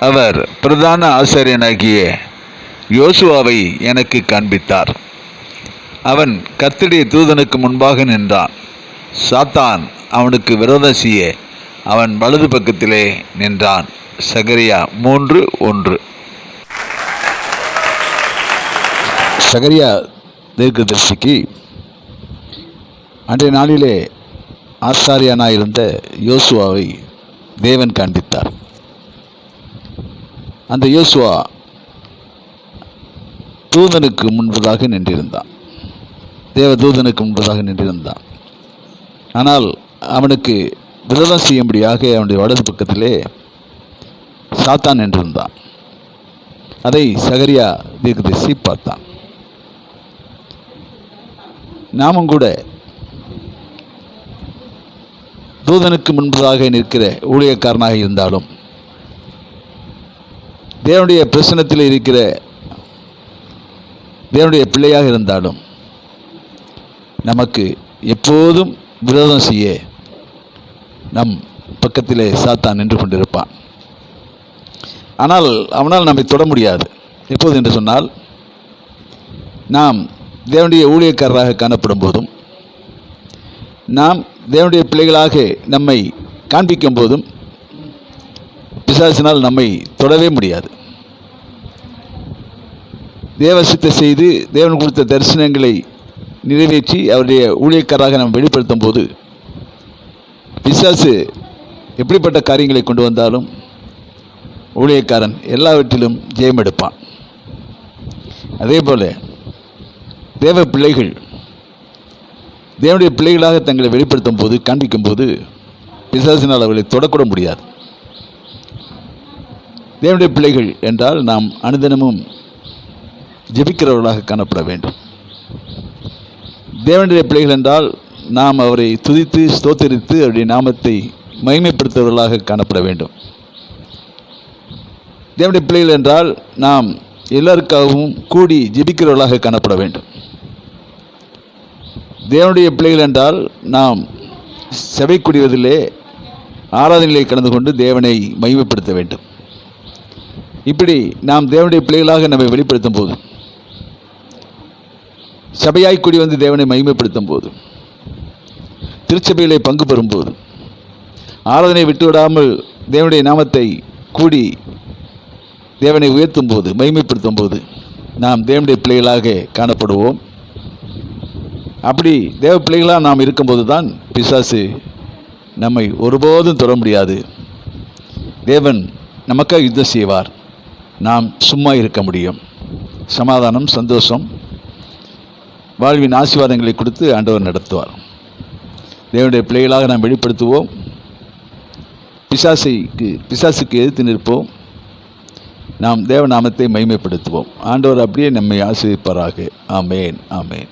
அவர் பிரதான ஆசிரியனாகிய யோசுவாவை எனக்கு காண்பித்தார். அவன் கர்த்தருடைய தூதனுக்கு முன்பாக நின்றான். சாத்தான் அவனுக்கு விரோதம் செய்ய அவன் வலது பக்கத்திலே நின்றான். சகரியா மூன்று ஒன்று. சகரியா தீர்க்கதரிசிக்கு அன்றைய நாளிலே ஆசாரியானாயிருந்த யோசுவாவை தேவன் காண்பித்தார். அந்த யோசுவா தூதனுக்கு முன்பதாக நின்றிருந்தான். தேவ தூதனுக்கு முன்பதாக நின்றிருந்தான். ஆனால் அவனுக்கு விரதம் செய்யும்படியாக அவனுடைய வலது பக்கத்திலே சாத்தான் நின்றிருந்தான். அதை சகரியா தீர்க்கதரிசி பார்த்தான். நாமும் கூட தூதனுக்கு முன்பதாக நிற்கிற ஊழியக்காரனாக இருந்தாலும் தேவனுடைய பிரசனத்தில் இருக்கிற தேவனுடைய பிள்ளையாக இருந்தாலும் நமக்கு எப்போதும் விரோதம் செய்ய நம் பக்கத்திலே சாத்தான் நின்று கொண்டிருப்பான். ஆனால் அவனால் நம்மை தொட முடியாது. எப்போது என்று சொன்னால் நாம் தேவனுடைய ஊழியக்காரராக காணப்படும் போதும் நாம் தேவனுடைய பிள்ளைகளாக நம்மை காண்பிக்கும் போதும் பிசாசினால் நம்மை தொடவே முடியாது. தேவசித்தை செய்து தேவன் கொடுத்த தரிசனங்களை நிறைவேற்றி அவருடைய ஊழியக்காராக நாம் வெளிப்படுத்தும் போது பிசாசு எப்படிப்பட்ட காரியங்களை கொண்டு வந்தாலும் ஊழியக்காரன் எல்லாவற்றிலும் ஜெயம் எடுப்பான். அதே போல் தேவ பிள்ளைகள் தேவனுடைய பிள்ளைகளாக தங்களை வெளிப்படுத்தும் போது காண்பிக்கும் போது பிசாசினால் அவர்களை தொடக்கூட முடியாது. தேவனுடைய பிள்ளைகள் என்றால் நாம் அனுதினமும் ஜெபிக்கிறவர்களாக காணப்பட வேண்டும். தேவனுடைய பிள்ளைகள் என்றால் நாம் அவரை துதித்து ஸ்தோத்தரித்து அவருடைய நாமத்தை மகிமைப்படுத்துவர்களாக காணப்பட வேண்டும். தேவனுடைய பிள்ளைகள் என்றால் நாம் எல்லாருக்காகவும் கூடி ஜெபிக்கிறவர்களாக காணப்பட வேண்டும். தேவனுடைய பிள்ளைகள் என்றால் நாம் சபை கூடியதிலே ஆராதனைகளை கலந்து கொண்டு தேவனை மகிமைப்படுத்த வேண்டும். இப்படி நாம் தேவனுடைய பிள்ளைகளாக நம்மை வெளிப்படுத்தும் போது சபையாய் கூடி வந்து தேவனை மகிமைப்படுத்தும் போது திருச்சபைகளை பங்கு பெறும்போது ஆராதனை விட்டுவிடாமல் தேவனுடைய நாமத்தை கூடி தேவனை உயர்த்தும் போது மகிமைப்படுத்தும் போது நாம் தேவனுடைய பிள்ளைகளாக காணப்படுவோம். அப்படி தேவ பிள்ளைகளாக நாம் இருக்கும்போது தான் பிசாசு நம்மை ஒருபோதும் தொட முடியாது. தேவன் நமக்காக யுத்தம் செய்வார். நாம் சும்மா இருக்க முடியும். சமாதானம் சந்தோஷம் வாழ்வின் ஆசீர்வாதங்களை கொடுத்து ஆண்டவர் நடத்துவார். தேவனுடைய பிள்ளைகளாக நாம் வெளிப்படுத்துவோம். பிசாசைக்கு பிசாசுக்கு எதிர்த்து நிற்போம். நாம் தேவநாமத்தை மைமைப்படுத்துவோம் ஆண்டவர் அப்படியே நம்மை ஆசிரிப்பாராக ஆமேன் ஆமேன்.